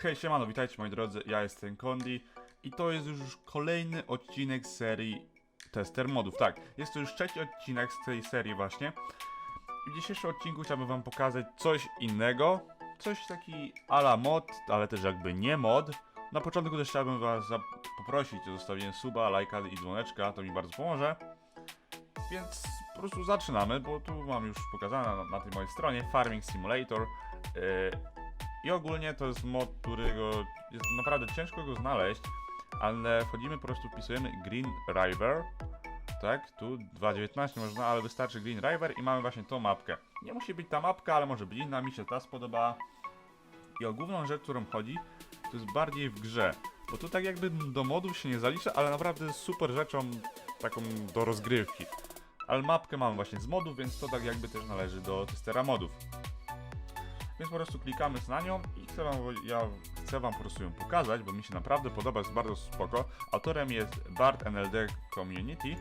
Hej, siemano, witajcie moi drodzy, ja jestem Kondi i to jest już kolejny odcinek serii Tester Modów. Tak, jest to już trzeci odcinek z tej serii właśnie. W dzisiejszym odcinku chciałbym wam pokazać coś innego, coś taki ala mod, ale też jakby nie mod. Na początku też chciałbym was poprosić o zostawienie suba, lajka i dzwoneczka, to mi bardzo pomoże. Więc po prostu zaczynamy, bo tu mam już pokazane na, na tej mojej stronie Farming Simulator. Yy, i ogólnie to jest mod, którego jest naprawdę ciężko go znaleźć, ale wchodzimy, po prostu wpisujemy Green River, tak, tu 2.19 można, ale wystarczy Green River i mamy właśnie tą mapkę. Nie musi być ta mapka, ale może być inna, mi się ta spodobała. I o główną rzecz, którą chodzi, to jest bardziej w grze, bo tu tak jakby do modów się nie zalicza, ale naprawdę super rzeczą taką do rozgrywki. Ale mapkę mamy właśnie z modów, więc to tak jakby też należy do testera modów. Więc po prostu klikamy na nią i chcę wam, ja chcę wam po prostu ją pokazać, bo mi się naprawdę podoba, jest bardzo spoko. Autorem jest Bart NLD Community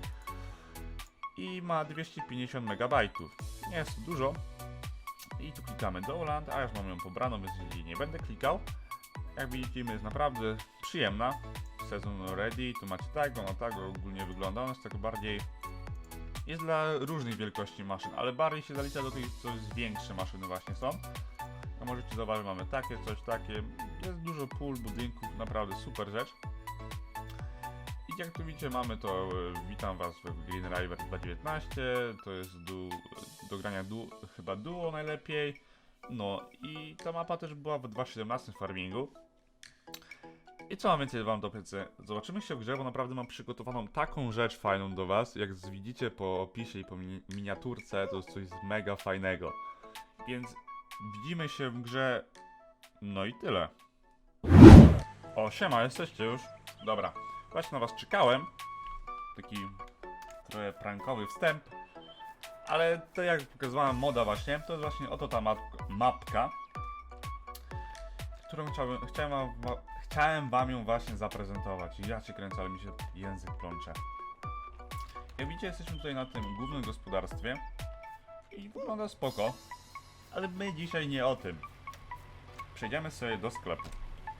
i ma 250 MB. Nie jest dużo. I tu klikamy Download, a już mam ją pobraną, więc jej nie będę klikał. Jak widzicie, jest naprawdę przyjemna. Sezon ready, tu macie tak, ona tak ogólnie wygląda, ona jest tak bardziej jest dla różnych wielkości maszyn, ale bardziej się zalicza do tych, co większe maszyny właśnie są. Możecie zobaczyć, mamy takie, coś takie. Jest dużo pól, budynków, naprawdę super rzecz. I jak tu widzicie, mamy to, e, witam was w Green River 2.19, to jest du, do grania du, chyba duo najlepiej. No i ta mapa też była w 2.17 farmingu. I co mam więcej wam do PC? Zobaczymy się w grze, bo naprawdę mam przygotowaną taką rzecz fajną do was. Jak widzicie po opisie i po mini miniaturce, to jest coś mega fajnego. Więc widzimy się w grze. No i tyle. O, siema, jesteście już? Dobra, właśnie na was czekałem. Taki trochę prankowy wstęp. Ale to jak pokazywałem moda właśnie, to jest właśnie oto ta map mapka, którą chciałbym, chciałem wam, wa- chciałem wam ją właśnie zaprezentować. Ja cię kręcę, ale mi się język plącze. Jak widzicie, jesteśmy tutaj na tym głównym gospodarstwie i wygląda spoko. Ale my dzisiaj nie o tym. Przejdziemy sobie do sklepu.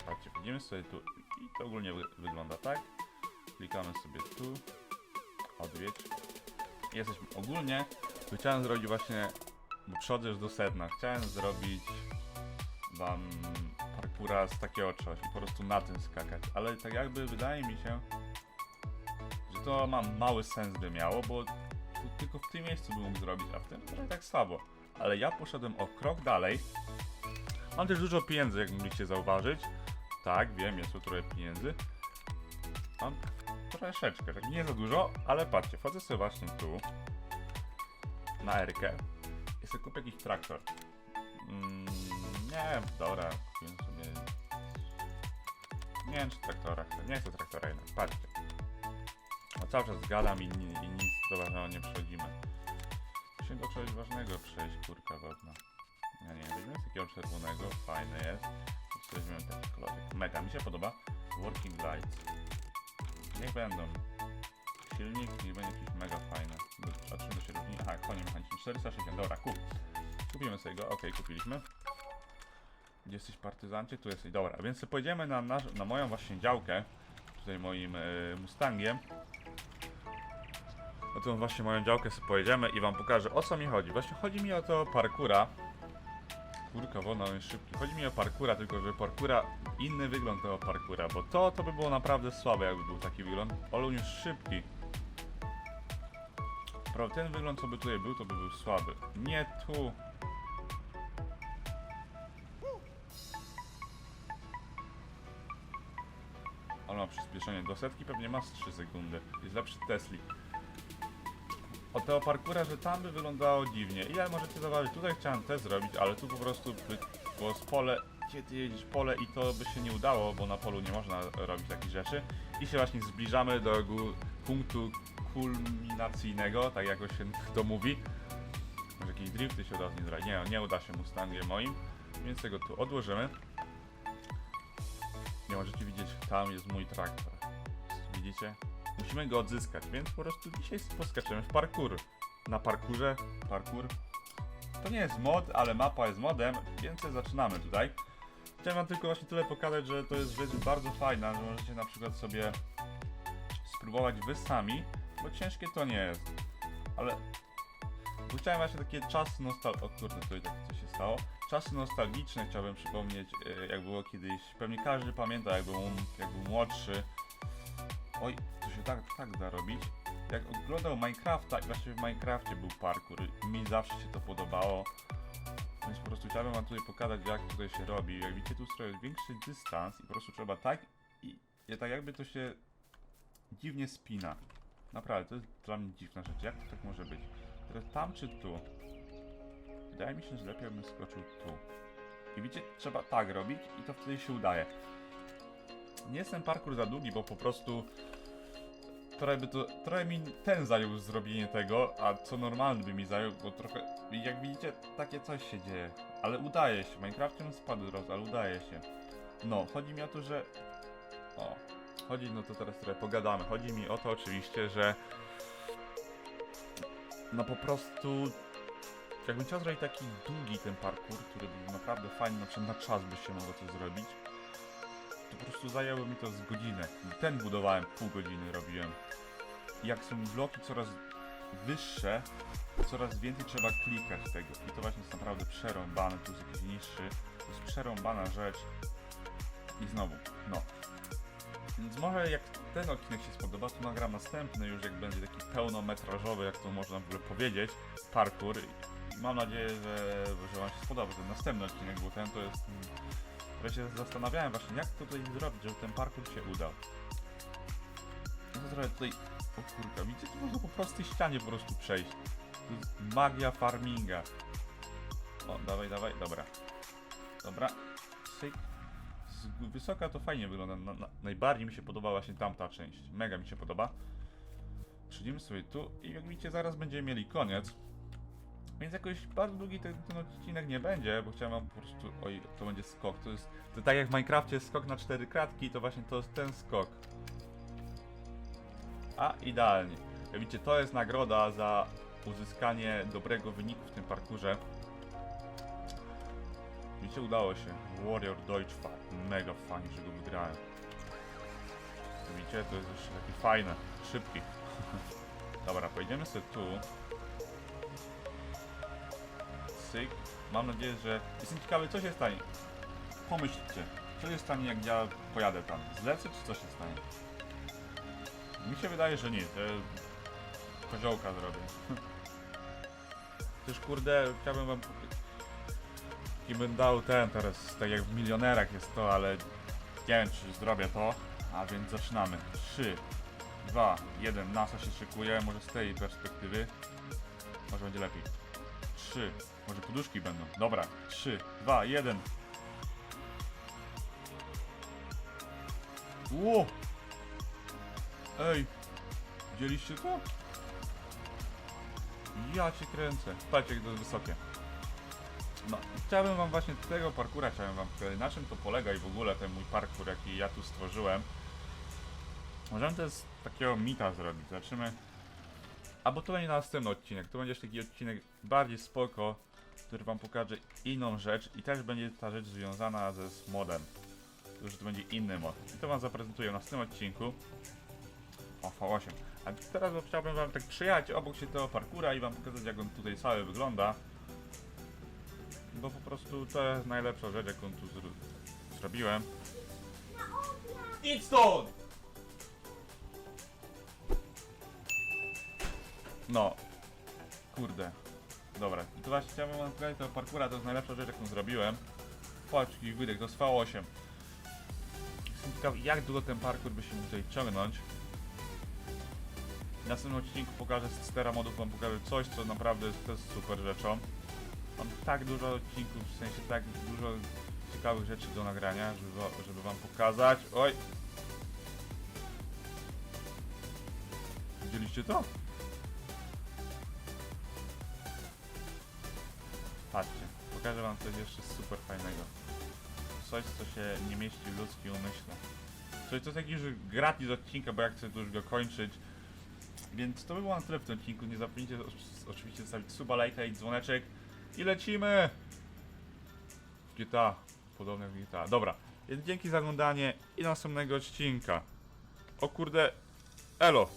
Patrzcie, wchodzimy sobie tu i to ogólnie wy wygląda tak. Klikamy sobie tu. Odwiedź. Jesteśmy ogólnie. Chciałem zrobić właśnie, już do sedna. Chciałem zrobić wam parkura z takiego czegoś po prostu na tym skakać. Ale tak jakby wydaje mi się, że to ma mały sens by miało, bo tylko w tym miejscu bym mógł zrobić, a w tym trochę tak słabo. Ale ja poszedłem o krok dalej. Mam też dużo pieniędzy, jak mogliście zauważyć. Tak, wiem, jest tu trochę pieniędzy. Mam troszeczkę, tak nie za dużo, ale patrzcie, wchodzę sobie właśnie tu. Na Erkę. I sobie kupię jakiś traktor. Mm, nie, dobra, kupiłem sobie... Nie wiem, czy traktora chcę. Nie chcę traktora jednak, patrzcie. No cały czas gadam i, i nic do nie przechodzimy. Musimy do czegoś ważnego przejść, kurka wodna. Ja nie wiem, z takiego czerwonego, fajny jest. Weźmiemy taki kolorek. Mega, mi się podoba. Working Lights. Niech będą. Silnik, niech będzie jakiś mega fajny. A czym to się różni? Aha, konie mechaniczne. 460, dobra, kup. Kupimy sobie go, okej, kupiliśmy. Gdzie jesteś partyzancie? Tu jesteś, dobra. Więc pojedziemy na, nasz, na moją właśnie działkę. Tutaj moim e, Mustangiem. Na tą właśnie moją działkę sobie pojedziemy i wam pokażę o co mi chodzi. Właśnie chodzi mi o to parkura. Kurka wodna, on jest szybki. Chodzi mi o parkura, tylko że parkura, inny wygląd tego parkura, bo to, to by było naprawdę słabe, jakby był taki wygląd. Ale on jest szybki. Prawda, ten wygląd, co by tutaj był, to by był słaby. Nie tu. On ma przyspieszenie do setki, pewnie ma z 3 sekundy. Jest lepszy Tesli. O tego parkura, że tam by wyglądało dziwnie. I ja możecie zauważyć, tutaj chciałem też zrobić, ale tu po prostu by było z pole, gdzie ty jedziesz pole i to by się nie udało, bo na polu nie można robić takich rzeczy. I się właśnie zbliżamy do punktu kulminacyjnego, tak jak się to mówi. Może jakieś drifty się uda z nim. Nie, nie uda się Mustangiem moim, więc tego tu odłożymy. Nie możecie widzieć, tam jest mój traktor. Widzicie? Musimy go odzyskać, więc po prostu dzisiaj poskaczemy w parkour. Na parkurze, parkour. To nie jest mod, ale mapa jest modem, więc zaczynamy tutaj. chciałem wam tylko właśnie tyle pokazać, że to jest rzecz bardzo fajna, że możecie na przykład sobie spróbować wy sami, bo ciężkie to nie jest. Ale chciałem właśnie takie czasy nostalgiczne, o kurde, tutaj tak coś się stało. Czasy nostalgiczne chciałbym przypomnieć, e, jak było kiedyś. Pewnie każdy pamięta, jak był, jak był młodszy. Oj, tak, tak da robić. Jak oglądał Minecrafta i właśnie w Minecrafcie był parkour, mi zawsze się to podobało. Więc po prostu chciałbym wam tutaj pokazać, jak tutaj się robi. Jak widzicie, tu jest większy dystans i po prostu trzeba tak i, i tak jakby to się dziwnie spina. Naprawdę, to jest dla mnie dziwna rzecz. Jak to tak może być? Teraz tam czy tu? Wydaje mi się, że lepiej bym skoczył tu. I widzicie, trzeba tak robić i to wtedy się udaje. Nie jest ten parkour za długi, bo po prostu trochę, by to, trochę mi ten zajął zrobienie tego, a co normalny by mi zajął, bo trochę, jak widzicie, takie coś się dzieje. Ale udaje się, on spadł roz, ale udaje się. No, chodzi mi o to, że... O, chodzi, no to teraz trochę pogadamy. Chodzi mi o to oczywiście, że... No po prostu... Jakbym chciał zrobić taki długi ten parkour, który był naprawdę fajny, na na czas by się mogło to zrobić, to po prostu zajęło mi to z godzinę. Ten budowałem, pół godziny robiłem. Jak są bloki coraz wyższe, coraz więcej trzeba klikać tego. I to właśnie jest naprawdę przerąbane, tu jest jakiś niższy. To jest przerąbana rzecz. I znowu, no. Więc może jak ten odcinek się spodoba, to nagram następny już, jak będzie taki pełnometrażowy, jak to można w ogóle powiedzieć, parkour. I mam nadzieję, że, że wam się spodoba ten następny odcinek, bo ten to jest... Ja się zastanawiałem właśnie, jak to tutaj zrobić, żeby ten parkour się udał. No to trochę tutaj... O kurka, widzicie, tu można po prostej ścianie po prostu przejść. To jest magia farminga. O, dawaj, dawaj, dobra. Dobra. Wysoka to fajnie wygląda. Na, na, najbardziej mi się podoba właśnie tamta część. Mega mi się podoba. Przyjdziemy sobie tu i jak widzicie zaraz będziemy mieli koniec. Więc jakoś bardzo długi ten, ten odcinek nie będzie, bo chciałem wam po prostu... Oj, to będzie skok. To jest... To tak jak w Minecrafcie skok na cztery kratki, to właśnie to jest ten skok. A, idealnie. Jak widzicie, to jest nagroda za uzyskanie dobrego wyniku w tym parkurze. Widzicie, udało się. Warrior Deutschfa. Mega fajnie, że go wygrałem. Widzicie, to jest jeszcze taki fajny, szybki. Dobra, pojedziemy sobie tu. Mam nadzieję, że... Jestem ciekawy, co się stanie. Pomyślcie, co się stanie, jak ja pojadę tam? Zlecę, czy co się stanie? Mi się wydaje, że nie. To koziołka zrobię. Też kurde, chciałbym wam... I bym dał ten teraz, tak jak w milionerach jest to, ale nie wiem czy zrobię to. A więc zaczynamy. 3, 2, 1, NASA się szykuje, może z tej perspektywy. Może będzie lepiej. 3, może poduszki będą. Dobra, 3, 2, 1. Ło! Ej, widzieliście to? Ja cię kręcę. Patrzcie jak to jest wysokie. No, chciałbym wam właśnie tego parkura, chciałem wam pokazać, na czym to polega i w ogóle ten mój parkour, jaki ja tu stworzyłem. Możemy też takiego mita zrobić, zobaczymy. Albo to będzie następny odcinek, to będzie jeszcze taki odcinek bardziej spoko, który wam pokaże inną rzecz i też będzie ta rzecz związana ze modem. To już to będzie inny mod. I to wam zaprezentuję w następnym odcinku. O, V8. A teraz chciałbym wam tak przyjechać obok się tego parkura i wam pokazać jak on tutaj cały wygląda. Bo po prostu to jest najlepsza rzecz jaką tu zro zrobiłem. Idź stąd! No. Kurde. Dobra. I to właśnie chciałbym wam pokazać tego parkura, to jest najlepsza rzecz jaką zrobiłem. Patrz, jaki wydech, to jest V8. Jestem ciekaw jak długo ten parkour by się tutaj ciągnąć. W następnym odcinku pokażę z stera modów, wam pokażę coś, co naprawdę jest, to jest super rzeczą. Mam tak dużo odcinków, w sensie tak dużo ciekawych rzeczy do nagrania, żeby, żeby wam pokazać. Oj! Widzieliście to? Patrzcie, pokażę wam coś jeszcze super fajnego. Coś, co się nie mieści w ludzkim umyśle. Coś, co jest jakiś już gratis odcinka, bo ja chcę tu już go kończyć. Więc to by było na tyle w tym odcinku. Nie zapomnijcie oczywiście zostawić suba, lajka i dzwoneczek. I lecimy! W GTA podobne jak GTA. Dobra, więc dzięki za oglądanie i do następnego odcinka. O kurde, elo!